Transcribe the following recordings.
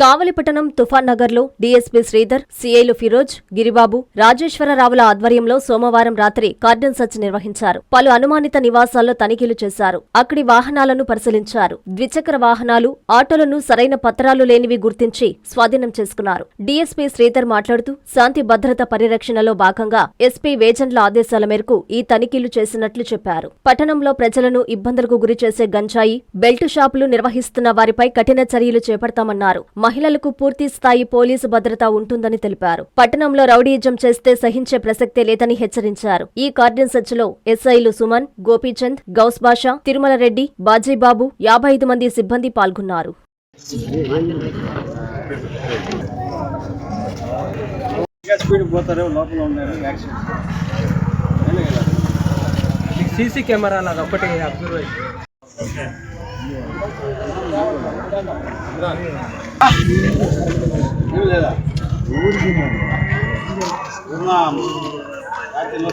కావలిపట్టణం తుఫాన్ నగర్లో డీఎస్పీ శ్రీధర్ సీఐలు ఫిరోజ్ గిరిబాబు రాజేశ్వరరావుల ఆధ్వర్యంలో సోమవారం రాత్రి కార్డన్ సర్చ్ నిర్వహించారు. పలు అనుమానిత నివాసాల్లో తనిఖీలు చేశారు. అక్కడి వాహనాలను పరిశీలించారు. ద్విచక్ర వాహనాలు ఆటోలను సరైన పత్రాలు లేనివి గుర్తించి స్వాధీనం చేసుకున్నారు. డీఎస్పీ శ్రీధర్ మాట్లాడుతూ శాంతి భద్రత పరిరక్షణలో భాగంగా ఎస్పీ వేజన్ల ఆదేశాల మేరకు ఈ తనిఖీలు చేసినట్లు చెప్పారు. పట్టణంలో ప్రజలను ఇబ్బందులకు గురిచేసే గంజాయి బెల్ట్ షాపులు నిర్వహిస్తున్న వారిపై కఠిన చర్యలు చేపడతామన్నారు. మహిళలకు పూర్తి స్థాయి పోలీసు భద్రత ఉంటుందని తెలిపారు. పట్టణంలో రౌడీయిజం చేస్తే సహించే ప్రసక్తే లేదని హెచ్చరించారు. ఈ కార్డన్ సెర్చ్లో ఎస్ఐలు సుమన్ గోపీచంద్ గౌస్ బాషా తిరుమల రెడ్డి బాజీబాబు యాభై ఐదు మంది సిబ్బంది పాల్గొన్నారు. సీసీ కెమెరా అది ఒకటి అబ్జర్వ్ ఏం లేదా ఉన్న రాత్రిలో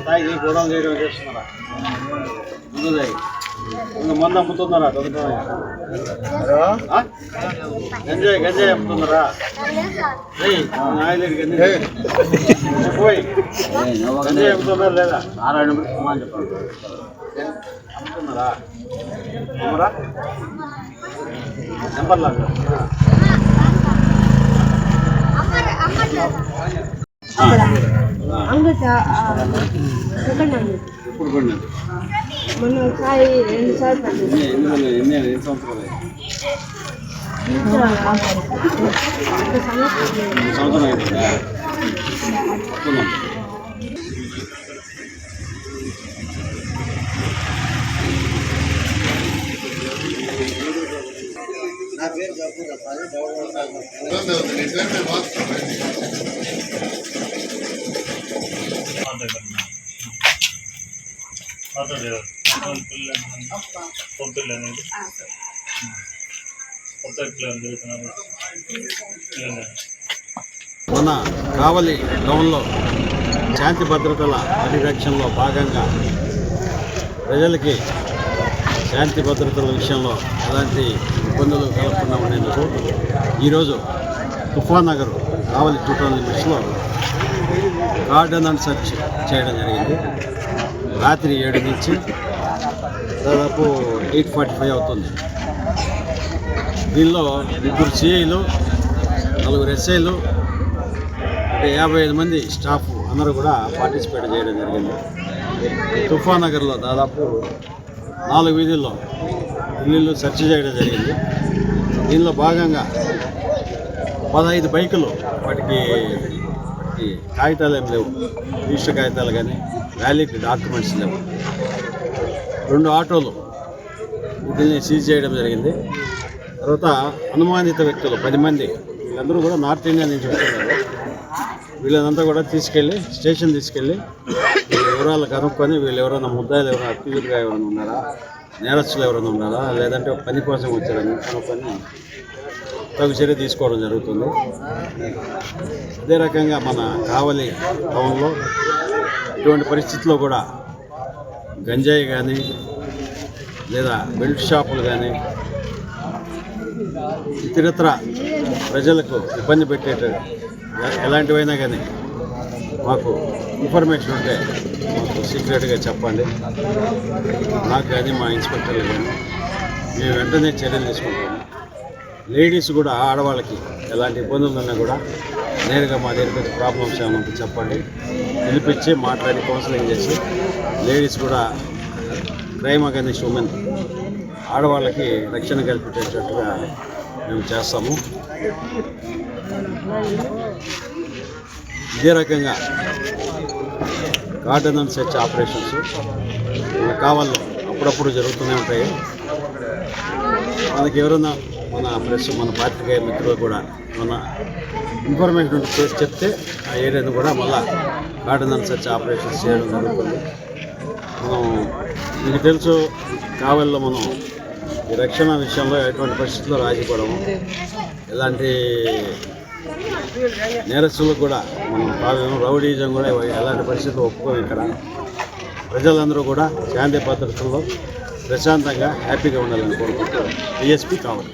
తాగి గొడవలు చేయడం చేస్తున్నారా ముందు మందు అమ్ముతున్నారా? గంజాయి గంజాయి అమ్ముతున్నారా? పోయి. గంజాయి అమ్ముతున్నారా లేదా? నారాయణ అమ్ముతున్నారా? అమ్మరా? నెంబర్ లాగా. అంగట సెకండ్ మొన్న ఒకసారి రెండు సార్లు పడింది ఎన్ని ఎన్ని సంవత్సరాలు? సంవత్సరం అవుతుందా చెప్పుకుందాం. కొత్త ఇట్లా జరుగుతున్నారు మన కావలి టౌన్లో శాంతి భద్రతల పరిరక్షణలో భాగంగా ప్రజలకి శాంతి భద్రతల విషయంలో ఎలాంటి ఇబ్బందులు కలగకుండా ఈరోజు తుఫాన్ నగర్ కావలి టూ థౌజండ్ మిషన్లో గార్డెన్ అండ్ సెర్చ్ చేయడం జరిగింది. రాత్రి ఏడు నుంచి దాదాపు ఎయిట్ ఫార్టీ ఫైవ్ అవుతుంది. దీనిలో ముగ్గురు సిఐలు నలుగురు ఎస్ఐలు అంటే యాభై ఐదు మంది స్టాఫ్ అందరూ కూడా పార్టిసిపేట్ చేయడం జరిగింది. తుఫాన్ నగర్లో దాదాపు నాలుగు వీధుల్లో ఇల్లు సెర్చ్ చేయడం జరిగింది. దీనిలో భాగంగా పదహైదు బైకులు వాటికి వాటికి కాగితాలు ఏం లేవు. రిజిస్టర్ కాగితాలు కానీ వ్యాలిడ్ డాక్యుమెంట్స్ లేవు. రెండు ఆటోలు వీటిని సీజ్ చేయడం జరిగింది. తర్వాత అనుమానిత వ్యక్తులు పది మంది వీళ్ళందరూ కూడా నార్త్ ఇండియా నుంచి వస్తున్నారు. వీళ్ళనంతా కూడా తీసుకెళ్ళి స్టేషన్ తీసుకెళ్ళి వివరాలు కనుక్కొని వీళ్ళు ఎవరైనా ముద్దాయిలు ఎవరైనా అక్యూజ్గా ఎవరైనా ఉన్నారా? నేరస్తులు ఎవరైనా ఉన్నారా? లేదంటే పని కోసం వచ్చారని కనుక్కొని తగు చర్య తీసుకోవడం జరుగుతుంది. అదే రకంగా మన కావలి టౌన్లో ఇటువంటి పరిస్థితుల్లో కూడా గంజాయి కానీ లేదా బెల్ట్ షాపులు కానీ ఇతరత్ర ప్రజలకు ఇబ్బంది పెట్టేట ఎలాంటివైనా కానీ మాకు ఇన్ఫర్మేషన్ ఉంటే మాకు సీక్రెట్గా చెప్పండి. నాకు కానీ మా ఇన్స్పెక్టర్లు కానీ మేము వెంటనే చర్యలు తీసుకుంటాము. లేడీస్ కూడా ఆడవాళ్ళకి ఎలాంటి ఇబ్బందులు ఉన్నా కూడా నేరుగా మా దగ్గరికి వచ్చి ప్రాబ్లమ్స్ ఏమైనా ఉంటే చెప్పండి. పిలిపించి మాట్లాడి కౌన్సిలింగ్ చేసి లేడీస్ కూడా క్రైమ్ అగైనిస్ట్ ఉమెన్ ఆడవాళ్ళకి రక్షణ కల్పించేటట్టుగా మేము చేస్తాము. ఇదే రకంగా గార్డెన్ అండ్ సెర్చ్ ఆపరేషన్స్ మన కావాలో అప్పుడప్పుడు జరుగుతూనే ఉంటాయి. మనకి ఎవరైనా మన ప్రెస్ మన పాత్రికేయ మిత్రులు కూడా మన ఇన్ఫర్మేషన్ ఉంటే చేసి చెప్తే ఆ ఏరియాను కూడా మళ్ళా గార్డెన్ అండ్ సెర్చ్ ఆపరేషన్స్ చేయడం జరుగుతుంది. మనం మీకు తెలుసు కావల్లో మనం ఈ రక్షణ విషయంలో ఎటువంటి పరిస్థితుల్లో రాజీపడము. ఎలాంటి నేరస్తులకు కూడా మనం కావ్యం రౌడీజం కూడా ఎలాంటి పరిస్థితులు ఒప్పుకోము ఇక్కడ. ప్రజలందరూ కూడా శాంతి భద్రతల్లో ప్రశాంతంగా హ్యాపీగా ఉండాలని కోరుకుంటూ DSP Kavali.